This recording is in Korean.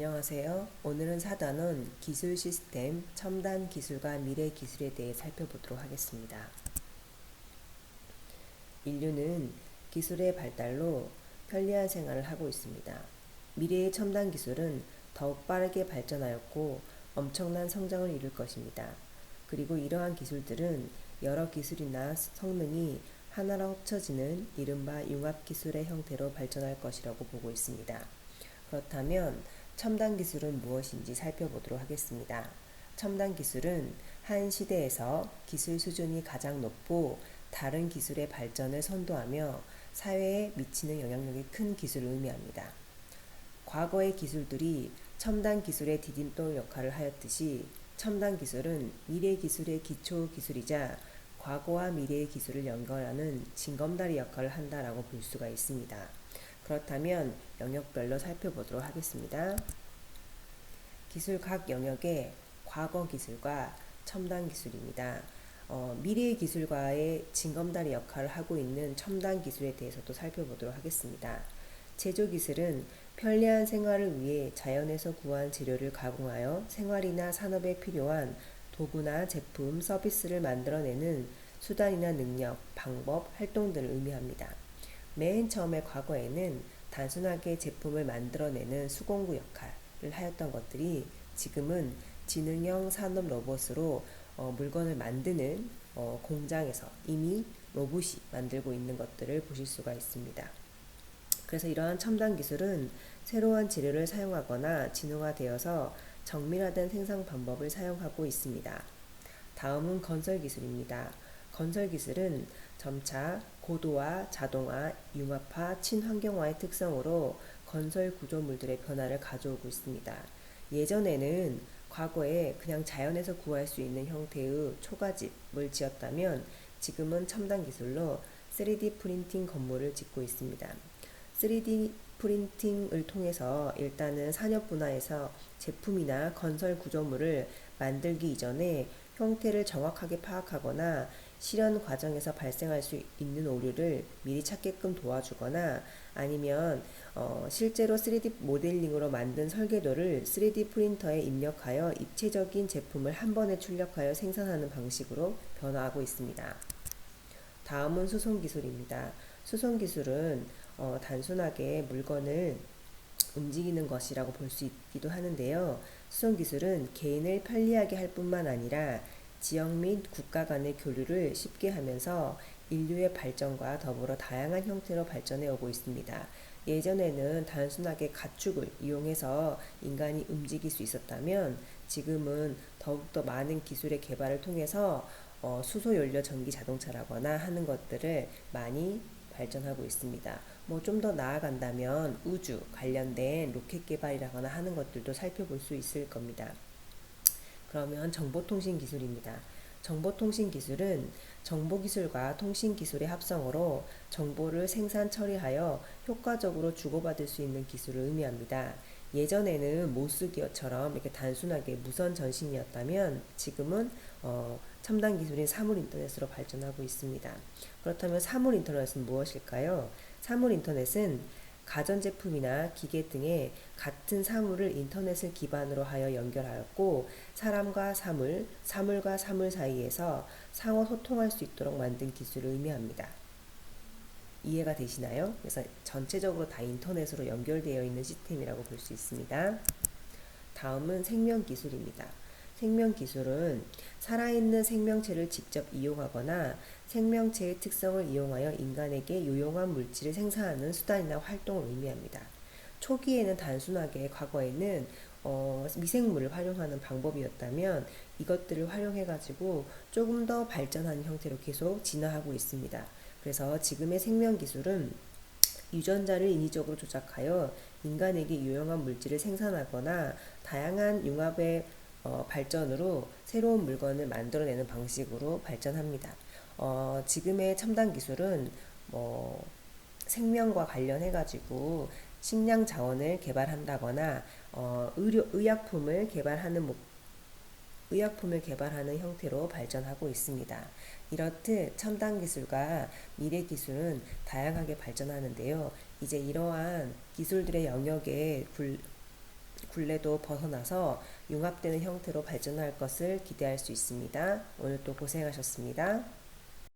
안녕하세요. 오늘은 4단원 기술 시스템 첨단 기술과 미래 기술에 대해 살펴보도록 하겠습니다. 인류는 기술의 발달로 편리한 생활을 하고 있습니다. 미래의 첨단 기술은 더욱 빠르게 발전하였고 엄청난 성장을 이룰 것입니다. 그리고 이러한 기술들은 여러 기술이나 성능이 하나로 합쳐지는 이른바 융합 기술의 형태로 발전할 것이라고 보고 있습니다. 그렇다면 첨단 기술은 무엇인지 살펴보도록 하겠습니다. 첨단 기술은 한 시대에서 기술 수준이 가장 높고 다른 기술의 발전을 선도하며 사회에 미치는 영향력이 큰 기술을 의미합니다. 과거의 기술들이 첨단 기술의 디딤돌 역할을 하였듯이 첨단 기술은 미래 기술의 기초 기술이자 과거와 미래의 기술을 연결하는 징검다리 역할을 한다라고 볼 수가 있습니다. 그렇다면 영역별로 살펴보도록 하겠습니다. 기술 각 영역의 과거 기술과 첨단 기술입니다. 어, 미래의 기술과의 징검다리 역할을 하고 있는 첨단 기술에 대해서도 살펴보도록 하겠습니다. 제조 기술은 편리한 생활을 위해 자연에서 구한 재료를 가공하여 생활이나 산업에 필요한 도구나 제품, 서비스를 만들어내는 수단이나 능력, 방법, 활동들을 의미합니다. 맨 처음에 과거에는 단순하게 제품을 만들어내는 수공구 역할을 하였던 것들이 지금은 지능형 산업 로봇으로 어, 물건을 만드는 어, 공장에서 이미 로봇이 만들고 있는 것들을 보실 수가 있습니다. 그래서 이러한 첨단 기술은 새로운 재료를 사용하거나 진화되어서 정밀화된 생산 방법을 사용하고 있습니다. 다음은 건설 기술입니다. 건설 기술은 점차 고도화, 자동화, 융합화, 친환경화의 특성으로 건설 구조물들의 변화를 가져오고 있습니다. 예전에는 과거에 그냥 자연에서 구할 수 있는 형태의 초가집을 지었다면 지금은 첨단 기술로 3D 프린팅 건물을 짓고 있습니다. 3D 프린팅을 통해서 일단은 산업 분야에서 제품이나 건설 구조물을 만들기 이전에 형태를 정확하게 파악하거나 실현 과정에서 발생할 수 있는 오류를 미리 찾게끔 도와주거나 아니면 어, 실제로 3D 모델링으로 만든 설계도를 3D 프린터에 입력하여 입체적인 제품을 한 번에 출력하여 생산하는 방식으로 변화하고 있습니다. 다음은 수송 기술입니다. 수송 기술은 어, 단순하게 물건을 움직이는 것이라고 볼 수 있기도 하는데요. 수송 기술은 개인을 편리하게 할 뿐만 아니라 지역 및 국가 간의 교류를 쉽게 하면서 인류의 발전과 더불어 다양한 형태로 발전해 오고 있습니다. 예전에는 단순하게 가축을 이용해서 인간이 움직일 수 있었다면 지금은 더욱더 많은 기술의 개발을 통해서 어, 수소 연료 전기 자동차라거나 하는 것들을 많이 발전하고 있습니다. 뭐 좀 더 나아간다면 우주 관련된 로켓 개발이라거나 하는 것들도 살펴볼 수 있을 겁니다. 그러면 정보통신 기술입니다. 정보통신 기술은 정보기술과 통신기술의 합성으로 정보를 생산 처리하여 효과적으로 주고받을 수 있는 기술을 의미합니다. 예전에는 모스기어처럼 이렇게 단순하게 무선 전신이었다면 지금은 어, 첨단 기술인 사물 인터넷으로 발전하고 있습니다. 그렇다면 사물 인터넷은 무엇일까요? 사물 인터넷은 가전제품이나 기계 등의 같은 사물을 인터넷을 기반으로 하여 연결하였고 사람과 사물, 사물과 사물 사이에서 상호 소통할 수 있도록 만든 기술을 의미합니다. 이해가 되시나요? 그래서 전체적으로 다 인터넷으로 연결되어 있는 시스템이라고 볼 수 있습니다. 다음은 생명기술입니다. 생명 기술은 살아있는 생명체를 직접 이용하거나 생명체의 특성을 이용하여 인간에게 유용한 물질을 생산하는 수단이나 활동을 의미합니다. 초기에는 단순하게 과거에는 어, 미생물을 활용하는 방법이었다면 이것들을 활용해가지고 조금 더 발전하는 형태로 계속 진화하고 있습니다. 그래서 지금의 생명 기술은 유전자를 인위적으로 조작하여 인간에게 유용한 물질을 생산하거나 다양한 융합의 어, 발전으로 새로운 물건을 만들어내는 방식으로 발전합니다. 어, 지금의 첨단 기술은 뭐 생명과 관련해 가지고 식량 자원을 개발한다거나 어, 의료 의약품을 개발하는 목 의약품을 개발하는 형태로 발전하고 있습니다. 이렇듯 첨단 기술과 미래 기술은 다양하게 발전하는데요. 이제 이러한 기술들의 영역에 굴, 굴레도 벗어나서 융합되는 형태로 발전할 것을 기대할 수 있습니다. 오늘 또 고생하셨습니다.